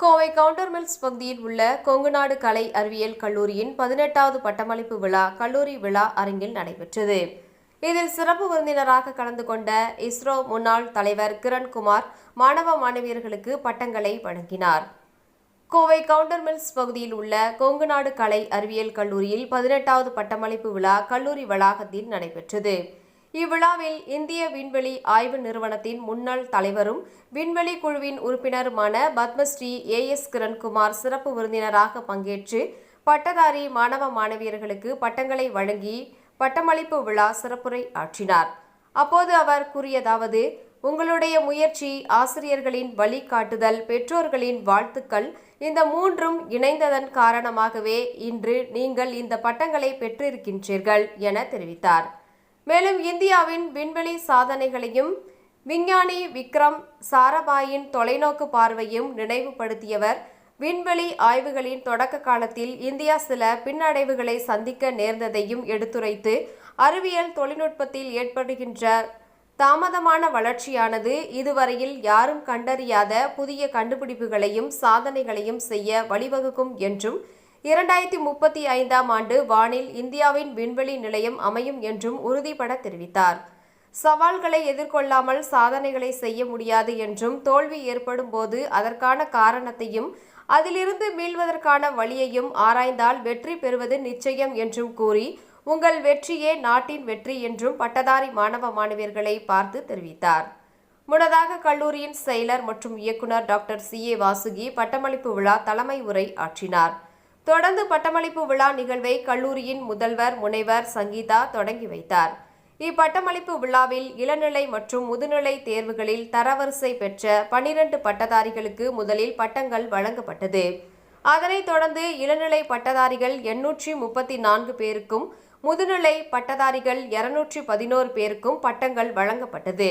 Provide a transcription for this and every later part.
Kovai counter mills பகுதியில் உள்ள கொங்குநாடு கலை அறிவியல் கல்லூரியின் பதினெட்டாவது பட்டமளிப்பு விழா கல்லூரி விழா அரங்கில் நடைபெற்றது. இதில் சிறப்பு விருந்தினராக கலந்து கொண்ட இஸ்ரோ முன்னாள் தலைவர் கிரண்குமார் மாணவ மாணவியர்களுக்கு பட்டங்களை வழங்கினார். கோவை கவுண்டர் மில்ஸ் பகுதியில் உள்ள கொங்குநாடு கலை அறிவியல் கல்லூரியில் பதினெட்டாவது பட்டமளிப்பு விழா கல்லூரி வளாகத்தில் நடைபெற்றது. இவ்விழாவில் இந்திய விண்வெளி ஆய்வு நிறுவனத்தின் முன்னாள் தலைவரும் விண்வெளி குழுவின் உறுப்பினருமான பத்மஸ்ரீ ஏ எஸ் கிரண்குமார் சிறப்பு விருந்தினராக பங்கேற்று பட்டதாரி மாணவ மாணவியர்களுக்கு பட்டங்களை வழங்கி பட்டமளிப்பு விழா சிறப்புரை ஆற்றினார். அப்போது அவர் கூறியதாவது உங்களுடைய முயற்சி ஆசிரியர்களின் வழிகாட்டுதல் பெற்றோர்களின் வாழ்த்துக்கள் இந்த மூன்றும் இணைந்ததன் காரணமாகவே இன்று நீங்கள் இந்த பட்டங்களை பெற்றிருக்கின்றீர்கள் என தெரிவித்தார். மேலும் இந்தியாவின் விண்வெளி சாதனைகளையும் விஞ்ஞானி விக்ரம் சாராபாயின் தொலைநோக்கு பார்வையும் நினைவுபடுத்தியவர். விண்வெளி ஆய்வுகளின் தொடக்க காலத்தில் இந்தியா சில பின்னடைவுகளை சந்திக்க நேர்ந்ததையும் எடுத்துரைத்து அறிவியல் தொழில்நுட்பத்தில் ஏற்படுகின்ற தாமதமான வளர்ச்சியானது இதுவரையில் யாரும் கண்டறியாத புதிய கண்டுபிடிப்புகளையும் சாதனைகளையும் செய்ய வழிவகுக்கும் என்றும் இரண்டாயிரத்தி முப்பத்தி ஐந்தாம் ஆண்டு வானில் இந்தியாவின் விண்வெளி நிலையம் அமையும் என்றும் உறுதிபட தெரிவித்தார். சவால்களை எதிர்கொள்ளாமல் சாதனைகளை செய்ய முடியாது என்றும் தோல்வி ஏற்படும் போது அதற்கான காரணத்தையும் அதிலிருந்து மீள்வதற்கான வழியையும் ஆராய்ந்தால் வெற்றி பெறுவது நிச்சயம் என்றும் கூறி உங்கள் வெற்றியே நாட்டின் வெற்றி என்றும் பட்டதாரி மாணவ மாணவியர்களை பார்த்து தெரிவித்தார். முன்னதாக கல்லூரியின் செயலர் மற்றும் இயக்குனர் டாக்டர் சி ஏ வாசுகி பட்டமளிப்பு விழா தலைமை உரை ஆற்றினார். தொடர்ந்து பட்டமளிப்பு விழா நிகழ்வை கல்லூரியின் முதல்வர் முனைவர் சங்கீதா தொடங்கி வைத்தார். இப்பட்டமளிப்பு விழாவில் இளநிலை மற்றும் முதுநிலை தேர்வுகளில் தரவரிசை பெற்ற பனிரெண்டு பட்டதாரிகளுக்கு முதலில் பட்டங்கள் வழங்கப்பட்டது. அதனைத் தொடர்ந்து இளநிலை பட்டதாரிகள் எண்ணூற்றி முப்பத்தி நான்கு பேருக்கும் முதுநிலை பட்டதாரிகள் இருநூற்றி பதினோரு பேருக்கும் பட்டங்கள் வழங்கப்பட்டது.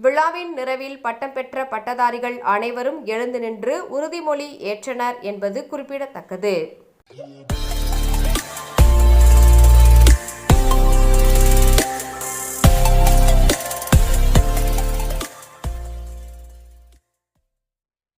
விழாவின் நிறைவில் பட்டம் பெற்ற பட்டதாரிகள் அனைவரும் எழுந்து நின்று உறுதிமொழி ஏற்றனர் என்பது குறிப்பிடத்தக்கது. Yeah.